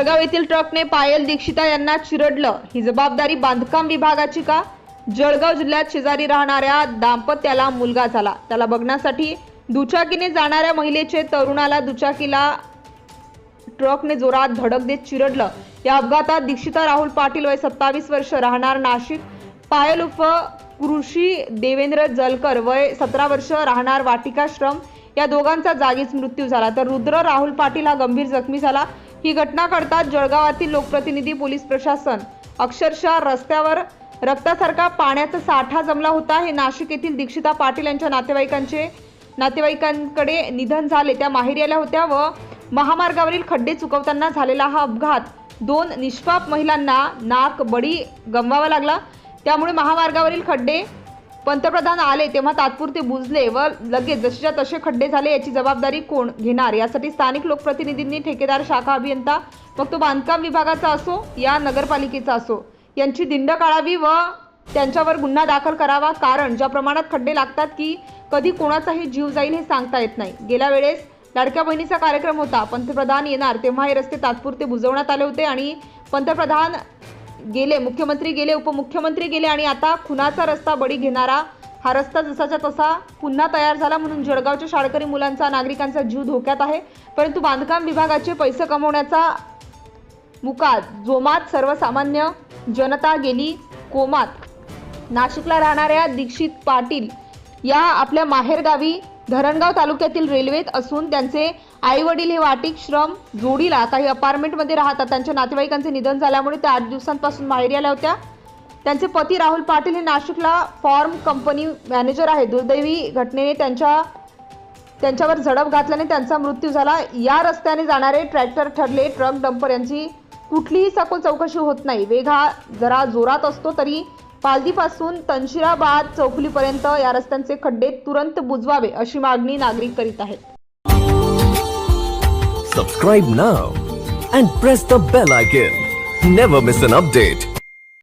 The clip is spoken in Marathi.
जळगाव येथील ट्रकने पायल दीक्षिता यांना चिरडलं. ही जबाबदारी बांधकाम विभागाची का? जळगाव जिल्ह्यात शेजारी राहणाऱ्या दाम्पत्याला मुलगा झाला. त्याला बघण्यासाठी दुचाकीने जाणाऱ्या महिलेचे तरुणाला दुचाकीला ट्रकने जोरात धडक देत चिरडलं. या अपघातात दीक्षिता राहुल पाटील वय सत्तावीस वर्ष राहणार नाशिक. पायल उप कृषी देवेंद्र जलकर वय सतरा वर्ष राहणार वाटिकाश्रम या दोघांचा जागीच मृत्यू झाला. तर रुद्र राहुल पाटील हा गंभीर जखमी झाला. ही घटना घडतात जळगावातील लोकप्रतिनिधी पोलीस प्रशासन अक्षरशः रस्त्यावर रक्तासारखा पाण्याचा साठा जमला होता. हे नाशिक येथील दीक्षिता पाटील यांच्या नातेवाईकांचे नातेवाईकांकडे निधन झाले. त्या माहेरी आल्या होत्या व महामार्गावरील खड्डे चुकवताना झालेला हा अपघात दोन निष्पाप महिलांना नाक बडी गमवावा लागला. त्यामुळे महामार्गावरील खड्डे पंतप्रधान आले तेव्हा तात्पुरते बुजले व लगेच जसेच्या तसे खड्डे झाले याची जबाबदारी कोण घेणार? यासाठी स्थानिक लोकप्रतिनिधींनी ठेकेदार शाखा अभियंता मग तो बांधकाम विभागाचा असो या नगरपालिकेचा असो यांची दिंड काढावी व त्यांच्यावर गुन्हा दाखल करावा. कारण ज्या प्रमाणात खड्डे लागतात की कधी कोणाचाही जीव जाईल हे सांगता येत नाही. गेल्या वेळेस लाडक्या बहिणीचा कार्यक्रम होता. पंतप्रधान येणार तेव्हा हे रस्ते तात्पुरते बुजवण्यात आले होते आणि पंतप्रधान गेले मुख्यमंत्री गेले उपमुख्यमंत्री गेले आणि आता खुनाचा रस्ता बळी घेणारा हा रस्ता जसाच्या तसा पुन्हा तयार झाला म्हणून जळगावच्या शाळकरी मुलांचा नागरिकांचा जीव धोक्यात आहे. परंतु बांधकाम विभागाचे पैसे कमवण्याचा मुकाद जोमात सर्वसामान्य जनता गेली कोमात. नाशिकला राहणाऱ्या दीक्षित पाटील या आपल्या माहेरगावी धरणगाव तालुक्यातील रेल्वेत असून त्यांचे आई वडील हे वाटिक श्रम जोडीला काही अपार्टमेंटमध्ये राहतात. त्यांच्या नातेवाईकांचे निधन झाल्यामुळे त्या आठ दिवसांपासून माहेरी आल्या होत्या. त्यांचे पती राहुल पाटील हे नाशिकला फॉर्म कंपनी मॅनेजर आहे दुर्दैवी घटनेने त्यांच्या त्यांच्यावर झडप घातल्याने त्यांचा मृत्यू झाला. या रस्त्याने जाणारे ट्रॅक्टर ठरले. ट्रक डंपर यांची कुठलीही सखोल चौकशी होत नाही. वेग हा जरा जोरात असतो तरी पालदीपासून तनशिराबाद चौफुलीपर्यंत या रस्त्यांचे खड्डे तुरंत बुजवावे अशी मागणी नागरिक करीत आहेत. Subscribe now and press the bell icon never miss an update